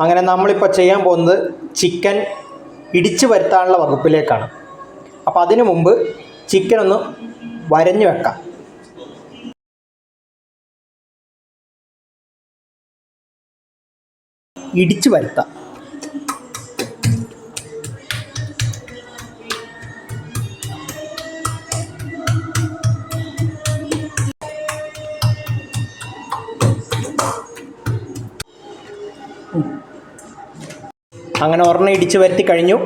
അങ്ങനെ നമ്മളിപ്പോൾ ചെയ്യാൻ പോകുന്നത് ചിക്കൻ ഇടിച്ചു വരുത്താനുള്ള വകുപ്പിലേക്കാണ്. അപ്പോൾ അതിനു മുമ്പ് ചിക്കൻ ഒന്ന് വരഞ്ഞു വെക്കാം. ഇടിച്ചു വരുത്താം. അങ്ങനെ ഒരെണ്ണം ഇടിച്ചു വരുത്തി കഴിഞ്ഞു.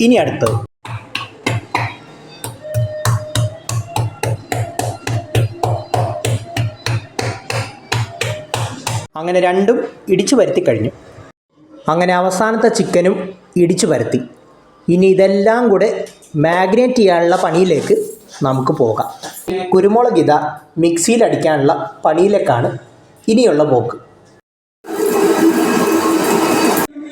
ഇനി അടുത്തത് അങ്ങനെ രണ്ടും ഇടിച്ചു വരുത്തി കഴിഞ്ഞു. അങ്ങനെ അവസാനത്തെ ചിക്കനും ഇടിച്ചു വരുത്തി. ഇനി ഇതെല്ലാം കൂടെ മാഗ്നേറ്റ് ചെയ്യാനുള്ള പണിയിലേക്ക് നമുക്ക് പോകാം. കുരുമുളക് ഇത മിക്സിയിൽ അടിക്കാനുള്ള പണിയിലേക്കാണ് ഇനിയുള്ള പോക്ക്.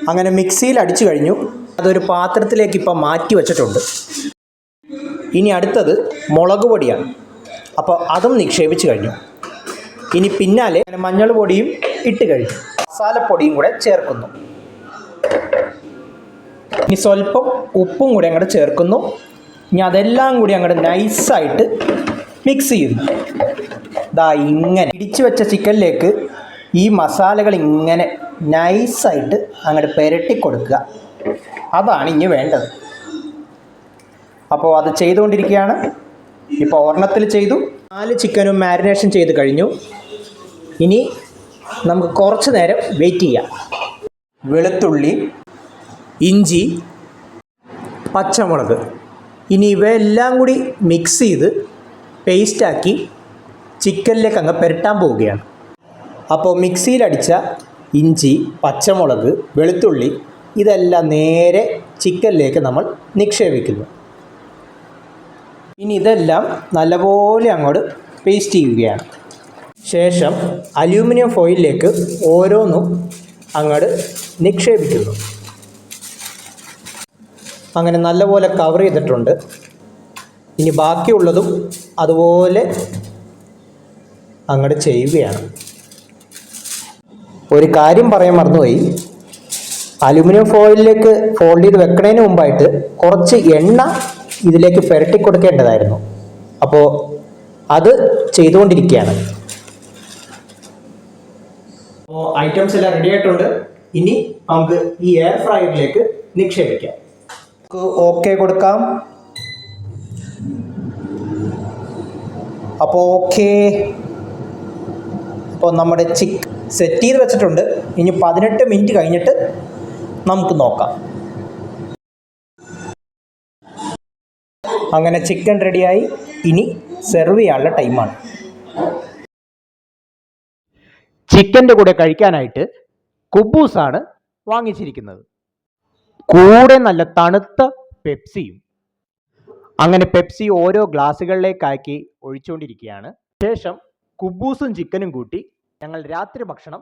അങ്ങനെ മിക്സിയിൽ അടിച്ചു കഴിഞ്ഞു. അതൊരു പാത്രത്തിലേക്ക് ഇപ്പം മാറ്റി വച്ചിട്ടുണ്ട്. ഇനി അടുത്തത് മുളക് പൊടിയാണ്. അപ്പോൾ അതും നിക്ഷേപിച്ച് കഴിഞ്ഞു. ഇനി പിന്നാലെ മഞ്ഞൾ പൊടിയും ഇട്ട് കഴിഞ്ഞു. മസാലപ്പൊടിയും കൂടെ ചേർക്കുന്നു. ഇനി സ്വല്പം ഉപ്പും കൂടി അങ്ങോട്ട് ചേർക്കുന്നു. ഇനി അതെല്ലാം കൂടി അങ്ങോട്ട് നൈസായിട്ട് മിക്സ് ചെയ്യുന്നു. ദാ ഇങ്ങനെ ഇടിച്ചു വെച്ച ചിക്കനിലേക്ക് ഈ മസാലകൾ ഇങ്ങനെ നൈസായിട്ട് അങ്ങോട്ട് പുരട്ടി കൊടുക്കുക അതാണ് ഇനി വേണ്ടത്. അപ്പോൾ അത് ചെയ്തുകൊണ്ടിരിക്കുകയാണ്. ഇപ്പോൾ ഒരെണ്ണത്തിൽ ചെയ്തു. നാല് ചിക്കനും മാരിനേഷൻ ചെയ്ത് കഴിഞ്ഞു. ഇനി നമുക്ക് കുറച്ച് നേരം വെയിറ്റ് ചെയ്യാം. വെളുത്തുള്ളി ഇഞ്ചി പച്ചമുളക്. ഇനി ഇവയെല്ലാം കൂടി മിക്സ് ചെയ്ത് പേസ്റ്റാക്കി ചിക്കനിലേക്ക് അങ്ങ് പുരട്ടാൻ പോവുകയാണ്. അപ്പോൾ മിക്സിയിലടിച്ച ഇഞ്ചി പച്ചമുളക് വെളുത്തുള്ളി ഇതെല്ലാം നേരെ ചിക്കനിലേക്ക് നമ്മൾ നിക്ഷേപിക്കുന്നു. ഇനി ഇതെല്ലാം നല്ലപോലെ അങ്ങോട്ട് പേസ്റ്റ് ചെയ്യുകയാണ്. ശേഷം അലൂമിനിയം ഫോയിലിലേക്ക് ഓരോന്നും അങ്ങോട്ട് നിക്ഷേപിക്കുന്നു. അങ്ങനെ നല്ലപോലെ കവർ ചെയ്തിട്ടുണ്ട്. ഇനി ബാക്കിയുള്ളതും അതുപോലെ അങ്ങോട്ട് ചെയ്യുകയാണ്. ഒരു കാര്യം പറയാൻ മറന്നുപോയി. അലുമിനിയം ഫോയിലിലേക്ക് ഫോൾഡ് ചെയ്ത് വെക്കുന്നതിന് മുമ്പായിട്ട് കുറച്ച് എണ്ണ ഇതിലേക്ക് പുരട്ടി കൊടുക്കേണ്ടതായിരുന്നു. അപ്പോൾ അത് ചെയ്തുകൊണ്ടിരിക്കുകയാണ്. അപ്പോൾ ഐറ്റംസ് എല്ലാം റെഡി ആയിട്ടുണ്ട്. ഇനി നമുക്ക് ഈ എയർ ഫ്രയറിലേക്ക് നിക്ഷേപിക്കാം. നമുക്ക് ഓക്കെ കൊടുക്കാം. അപ്പോൾ ഓക്കെ അപ്പോൾ നമ്മുടെ ചിക്ക് സെറ്റ് ചെയ്ത് വെച്ചിട്ടുണ്ട്. ഇനി പതിനെട്ട് മിനിറ്റ് കഴിഞ്ഞിട്ട് നമുക്ക് നോക്കാം. അങ്ങനെ ചിക്കൻ റെഡിയായി ഇനി സെർവ് ചെയ്യാനുള്ള ടൈമാണ് ചിക്കന്റെ കൂടെ കഴിക്കാനായിട്ട് കുബൂസാണ് വാങ്ങിച്ചിരിക്കുന്നത്. കൂടെ നല്ല തണുത്ത പെപ്സിയും. അങ്ങനെ പെപ്സി ഓരോ ഗ്ലാസ്സുകളിലേക്കാക്കി ഒഴിച്ചുകൊണ്ടിരിക്കുകയാണ്. ശേഷം കുബൂസും ചിക്കനും കൂട്ടി ഞങ്ങൾ രാത്രി ഭക്ഷണം